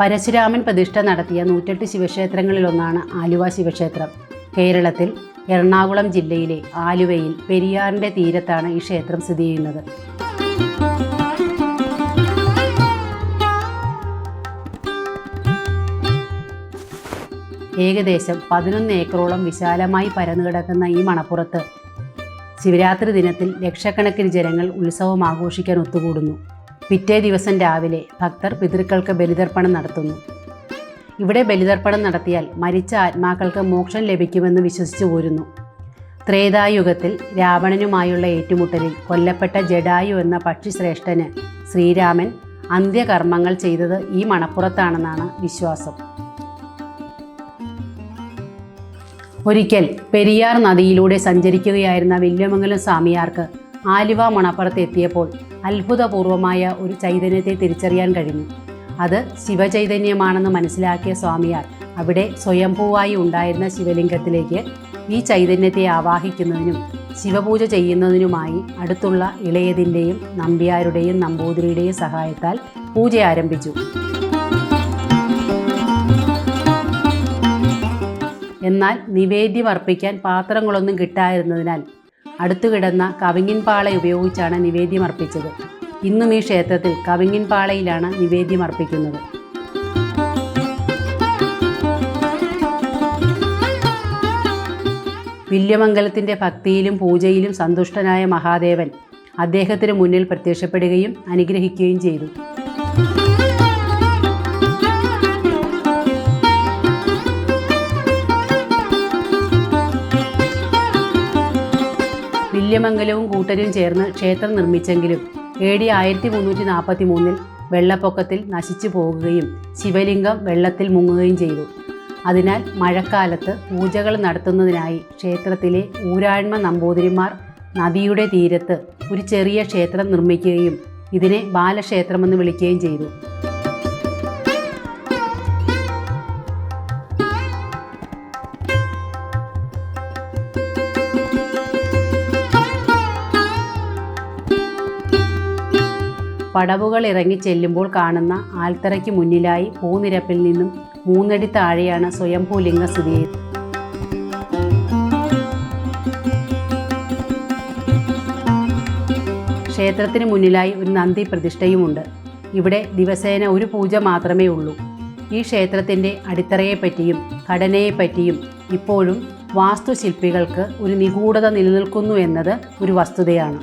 പരശുരാമൻ പ്രതിഷ്ഠ നടത്തിയ നൂറ്റെട്ട് ശിവക്ഷേത്രങ്ങളിലൊന്നാണ് ആലുവ ശിവക്ഷേത്രം. കേരളത്തിൽ എറണാകുളം ജില്ലയിലെ ആലുവയിൽ പെരിയാറിന്റെ തീരത്താണ് ഈ ക്ഷേത്രം സ്ഥിതി ചെയ്യുന്നത്. ഏകദേശം പതിനൊന്ന് ഏക്കറോളം വിശാലമായി പരന്നുകിടക്കുന്ന ഈ മണപ്പുറത്ത് ശിവരാത്രി ദിനത്തിൽ ലക്ഷക്കണക്കിന് ജനങ്ങൾ ഉത്സവം ആഘോഷിക്കാൻ ഒത്തുകൂടുന്നു. പിറ്റേ ദിവസം രാവിലെ ഭക്തർ പിതൃക്കൾക്ക് ബലിതർപ്പണം നടത്തുന്നു. ഇവിടെ ബലിതർപ്പണം നടത്തിയാൽ മരിച്ച ആത്മാക്കൾക്ക് മോക്ഷം ലഭിക്കുമെന്ന് വിശ്വസിച്ചു പോരുന്നു. ത്രേതായുഗത്തിൽ രാവണനുമായുള്ള ഏറ്റുമുട്ടലിൽ കൊല്ലപ്പെട്ട ജഡായു എന്ന പക്ഷിശ്രേഷ്ഠന് ശ്രീരാമൻ അന്ത്യകർമ്മങ്ങൾ ചെയ്തത് ഈ മണപ്പുറത്താണെന്നാണ് വിശ്വാസം. ഒരിക്കൽ പെരിയാർ നദിയിലൂടെ സഞ്ചരിക്കുകയായിരുന്ന വില്യമംഗലം സ്വാമിയാർക്ക് ആലുവ മണപ്പുറത്ത് എത്തിയപ്പോൾ അത്ഭുതപൂർവമായ ഒരു ചൈതന്യത്തെ തിരിച്ചറിയാൻ കഴിഞ്ഞു. അത് ശിവചൈതന്യമാണെന്ന് മനസ്സിലാക്കിയ സ്വാമിയാർ അവിടെ സ്വയംഭൂവായി ഉണ്ടായിരുന്ന ശിവലിംഗത്തിലേക്ക് ഈ ചൈതന്യത്തെ ആവാഹിക്കുന്നതിനും ശിവപൂജ ചെയ്യുന്നതിനുമായി അടുത്തുള്ള ഇളയതിന്റെയും നമ്പ്യാരുടെയും നമ്പൂതിരിയുടെയും സഹായത്താൽ പൂജ ആരംഭിച്ചു. എന്നാൽ നിവേദ്യം അർപ്പിക്കാൻ പാത്രങ്ങളൊന്നും കിട്ടാതിരുന്നതിനാൽ അടുത്തു കിടന്ന കവിങ്ങിൻ ഉപയോഗിച്ചാണ് നിവേദ്യം അർപ്പിച്ചത്. ഇന്നും ഈ ക്ഷേത്രത്തിൽ കവിങ്ങിൻപാളയിലാണ് നിവേദ്യമർപ്പിക്കുന്നത് വില്യമംഗലത്തിന്റെ ഭക്തിയിലും പൂജയിലും സന്തുഷ്ടനായ മഹാദേവൻ അദ്ദേഹത്തിന് മുന്നിൽ പ്രത്യക്ഷപ്പെടുകയും അനുഗ്രഹിക്കുകയും ചെയ്തു. വില്യമംഗലവും കൂട്ടരും ചേർന്ന് ക്ഷേത്രം നിർമ്മിച്ചെങ്കിലും എ ഡി ആയിരത്തി മുന്നൂറ്റി നാൽപ്പത്തി മൂന്നിൽ വെള്ളപ്പൊക്കത്തിൽ നശിച്ചു പോകുകയും ശിവലിംഗം വെള്ളത്തിൽ മുങ്ങുകയും ചെയ്തു. അതിനാൽ മഴക്കാലത്ത് പൂജകൾ നടത്തുന്നതിനായി ക്ഷേത്രത്തിലെ ഊരാഴ്മ നമ്പൂതിരിമാർ നദിയുടെ തീരത്ത് ഒരു ചെറിയ ക്ഷേത്രം നിർമ്മിക്കുകയും ഇതിനെ ബാലക്ഷേത്രമെന്ന് വിളിക്കുകയും ചെയ്തു. പടവുകൾ ഇറങ്ങി ചെല്ലുമ്പോൾ കാണുന്ന ആൽത്തറയ്ക്ക് മുന്നിലായി പൂനിരപ്പിൽ നിന്നും മൂന്നടി താഴെയാണ് സ്വയംഭൂലിംഗ സ്ഥിതി ചെയ്യുന്നത്. ക്ഷേത്രത്തിന് മുന്നിലായി ഒരു നന്ദി പ്രതിഷ്ഠയുമുണ്ട്. ഇവിടെ ദിവസേന ഒരു പൂജ മാത്രമേ ഉള്ളൂ. ഈ ക്ഷേത്രത്തിന്റെ അടിത്തറയെപ്പറ്റിയും ഘടനയെപ്പറ്റിയും ഇപ്പോഴും വാസ്തുശില്പികൾക്ക് ഒരു നിഗൂഢത നിലനിൽക്കുന്നു എന്നത് ഒരു വസ്തുതയാണ്.